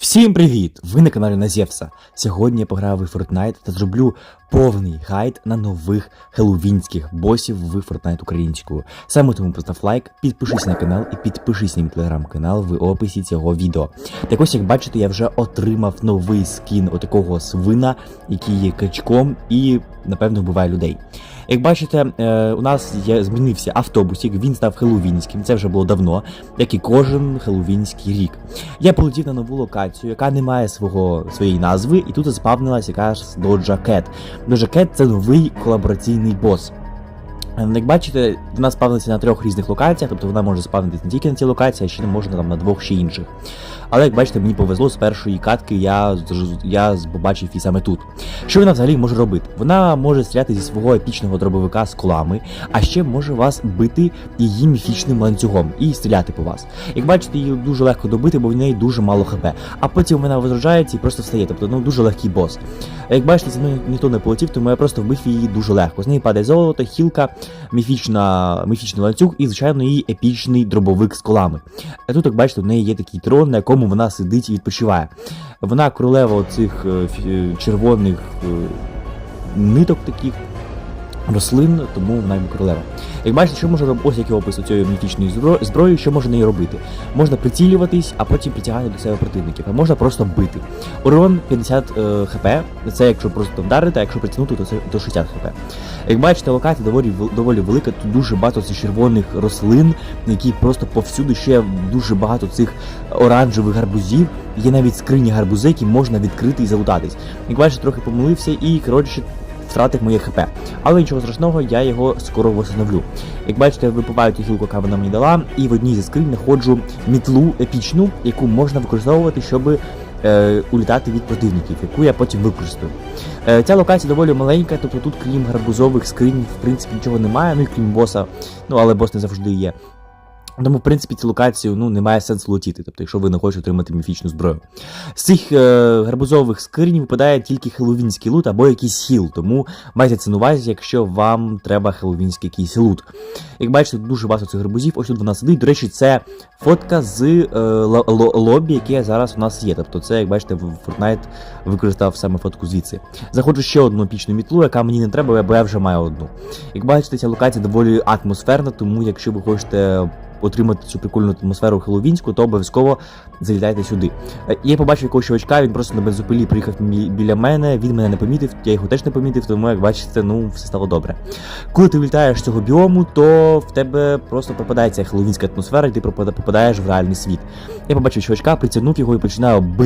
Всім привіт! Ви на каналі Назєвса. Сьогодні я пограю в Fortnite та зроблю повний гайд на нових хеллоуінських босів в Fortnite українською. Саме тому постав лайк, підпишись на канал і підпишись на мій телеграм-канал в описі цього відео. Так ось, як бачите, я вже отримав новий скін отакого свина, який є качком і, напевно, вбиває людей. Як бачите, е, у нас є змінився автобусик, він став хеловінським, це вже було давно, як і кожен хеловінський рік. Я полетів на нову локацію, яка не має свого своєї назви, і тут заспавнилась якась Доджа Кет. Доджа Кет – це новий колабораційний бос. Як бачите, вона спавниться на трьох різних локаціях, тобто вона може спавнитись не тільки на цій локації, а ще не можна там на двох ще інших. Але як бачите, мені повезло з першої катки, я, я побачив її саме тут. Що вона взагалі може робити? Вона може стріляти зі свого епічного дробовика з колами, а ще може вас бити її міфічним ланцюгом і стріляти по вас. Як бачите, її дуже легко добити, бо в неї дуже мало хп. А потім вона возроджається і просто встає. Тобто ну дуже легкий бос. Як бачите, зі мною ніхто не полетів, тому я просто вбив її дуже легко. З неї падає золото, хілка, міфічна, міфічний ланцюг і, звичайно, її епічний дробовик з колами. А тут, як бачите, в неї є такий трон, на якому вона сидить і відпочиває. Вона королева оцих е, е, червоних е, ниток таких. Рослин, тому вона королева. Як бачите, що може робити, ось який опис у цієї міфічної зброї, що можна нею робити? Можна прицілюватись, а потім притягати до себе противників, а можна просто бити. Урон 50 е, хп, це якщо просто вдарити, а якщо притягнути, то це то 60 хп. Як бачите, локація доволі доволі велика, тут дуже багато цих червоних рослин, які просто повсюди ще дуже багато цих оранжевих гарбузів. Є навіть скрині гарбузи, які можна відкрити і залутатись. Як бачите, трохи помилився і коротше втратив моє хп. Але нічого страшного, я його скоро восстановлю. Як бачите, випиваю ту гілку, яка вона мені дала, і в одній зі скринь знаходжу мітлу епічну, яку можна використовувати, щоб е, улітати від противників, яку я потім використаю. Е, ця локація доволі маленька, тобто тут, крім гарбузових скринь, в принципі, нічого немає, ну і крім боса, ну але бос не завжди є. Тому, в принципі, цю локацію ну, немає сенсу летіти, тобто, якщо ви не хочете отримати міфічну зброю. З цих е, гарбузових скринь випадає тільки хеллоуінський лут або якийсь хіл, тому майте це на увазі, якщо вам треба хеллоуінський якийсь лут. Як бачите, дуже багато цих гарбузів, ось тут вона сидить. До речі, це фотка з е, ло- ло- лобі, яке зараз у нас є. Тобто, це, як бачите, Fortnite використав саме фотку звідси. Заходжу ще одну епічну мітлу, яка мені не треба, бо я вже маю одну. Як бачите, ця локація доволі атмосферна, тому якщо ви хочете отримати цю прикольну атмосферу хеловінську, то обов'язково залітайте сюди. Е, Я побачив якогось чувачка, він просто на бензопилі приїхав біля мене, він мене не помітив, я його теж не помітив, тому як бачите, ну все стало добре. Коли ти влітаєш з цього біому, то в тебе просто пропадає ця хеловінська атмосфера, і ти попадаєш в реальний світ. Я побачив чувачка, притягнув його і починаю бити.